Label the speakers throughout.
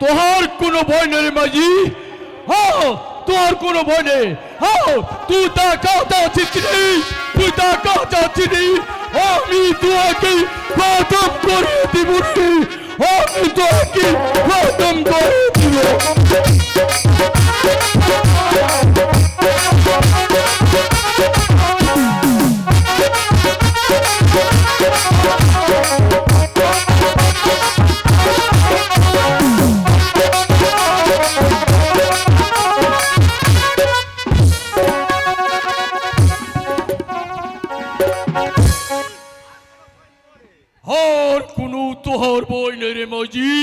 Speaker 1: তোহার কোনো ভয় নেই মাঝি। হ্যাঁ তোর কোনো ভয় নেই। হ্যাঁ তুই তা কথা আছিস তুই তা কথা আছিস আমি তোকে খতম করে দিব। আমি তোকে খতম করে দিব। আর কোনো তোহার বই নেই রে মাঝি,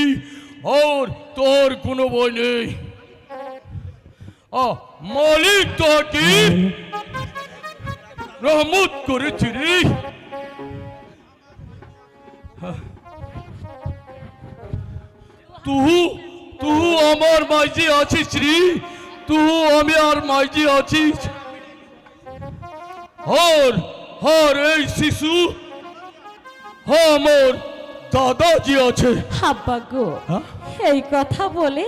Speaker 1: আর তোর কোনো বই নেই। মালিক তোকে রহমত করেছি রে। তুহু তুহু আমার মাঝে আছিস রে, তুহু আমি আর মাঝে আছিস। হর হর এই শিশু হ্যাঁ আমার দাদাজি আছে।
Speaker 2: আব্বা গো
Speaker 1: হ্যাঁ?
Speaker 2: এই কথা বলে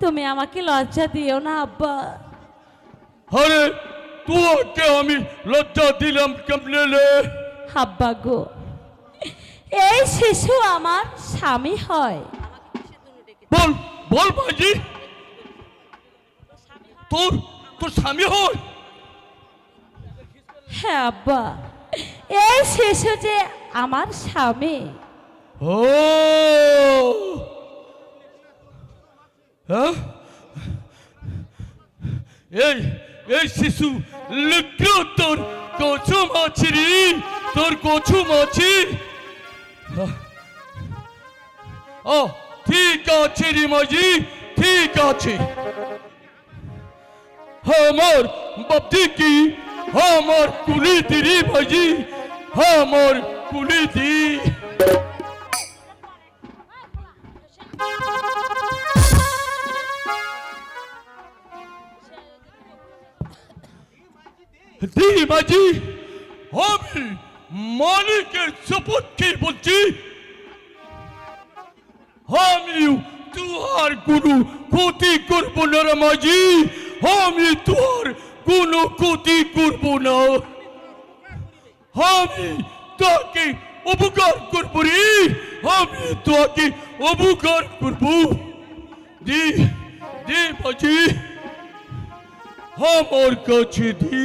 Speaker 2: তুমি আমাকে লজ্জা দিও না আব্বা।
Speaker 1: আরে তোকে আমি লজ্জা দিলাম কেমনে লে
Speaker 2: আব্বা গো এই শিশু আমার স্বামী হয়।
Speaker 1: বল বল বাজি তোর তোর স্বামী হয়?
Speaker 2: হ্যাঁ আব্বা। এই শিশু যে আমার স্বামী।
Speaker 1: ও! হ্যাঁ? এই এই শিশু লুকিও তোর কচুম আছে রে তোর কচুম আছে ও, ঠিক আছে রে মাঝি, ঠিক আছে। আমার বাপটি কি? আমার কুলি দিরি ভাজি আমার কুলি দি দিদি মাঝি আমি মালিকের কে বলছি আমি তুহার কোনো ক্ষতি করব না মাঝি আমি তুহার কোনো ক্ষতি করব না আমি তোকে উপকার করব রে আমি তোকে উপকার করব দি দি মাঝি আমার কাছে দি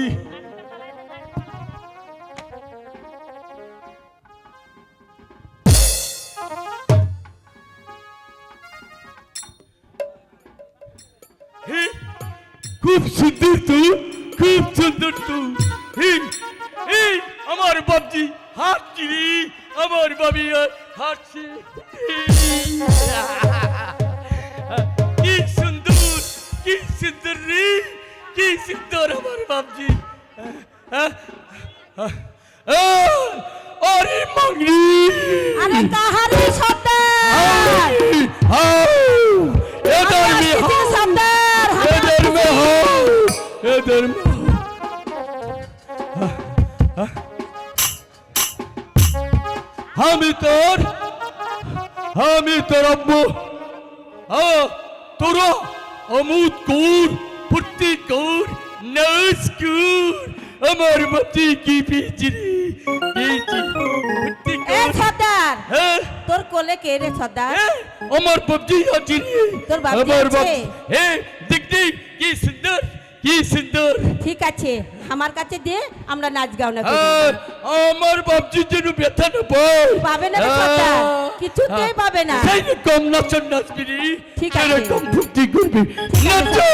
Speaker 1: হে, খুব সুন্দর তো খুব সুন্দর তো এই আমার বাবজি হাসছি রে, আমার বাবি হাসছে। কি সুন্দর কি সুন্দর রে কি সুন্দর আমার বাবজি আরে মাংরি
Speaker 2: আরে কাহারে সর্দার
Speaker 1: আমি তোর আমি তোর আব্বু। তোরা অমুদ কুর ফুর্তি কুর নাচ কুর। আমার মতি কি পিচরি পিচরি ফুর্তি
Speaker 2: এ সর্দার তোর কোলে কে রে সর্দার?
Speaker 1: আমার বাবজি আছে রে
Speaker 2: তোর
Speaker 1: আমার কি সুন্দর কি সুন্দর।
Speaker 2: ঠিক আছে আমার কাছে দিয়ে আমরা নাচ গাও না
Speaker 1: আমার বাপজি যেন ব্যথা না পায়।
Speaker 2: পাবে না সর্দার কিছুতেই পাবে না।
Speaker 1: সেই কম নাচন নাচবি
Speaker 2: ঠিক আছে।
Speaker 1: রকম ভক্তি করবি। নাচু!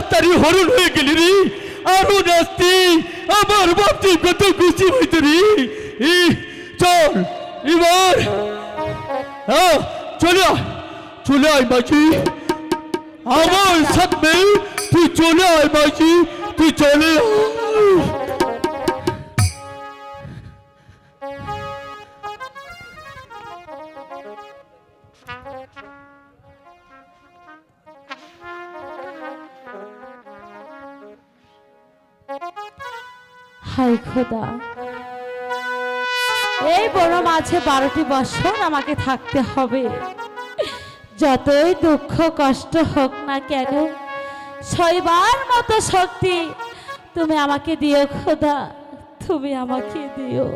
Speaker 1: বড় হয়ে গেলি রে। আরও নাস্তি আমার বাপজি কত খুশি হইতো রে। চল, এবার। হ্যাঁ চলে চলে আয় মাঝি। আমার সাথে তুই চলে আয় মাঝি, তুই চলে আয়।
Speaker 2: হাই খোদা। এই বড় মাঝে বারোটি বছর আমাকে থাকতে হবে। যতই দুঃখ, কষ্ট হোক না কেন, সইবার মতো শক্তি তুমি আমাকে দিও খোদা, তুমি আমাকে দিও।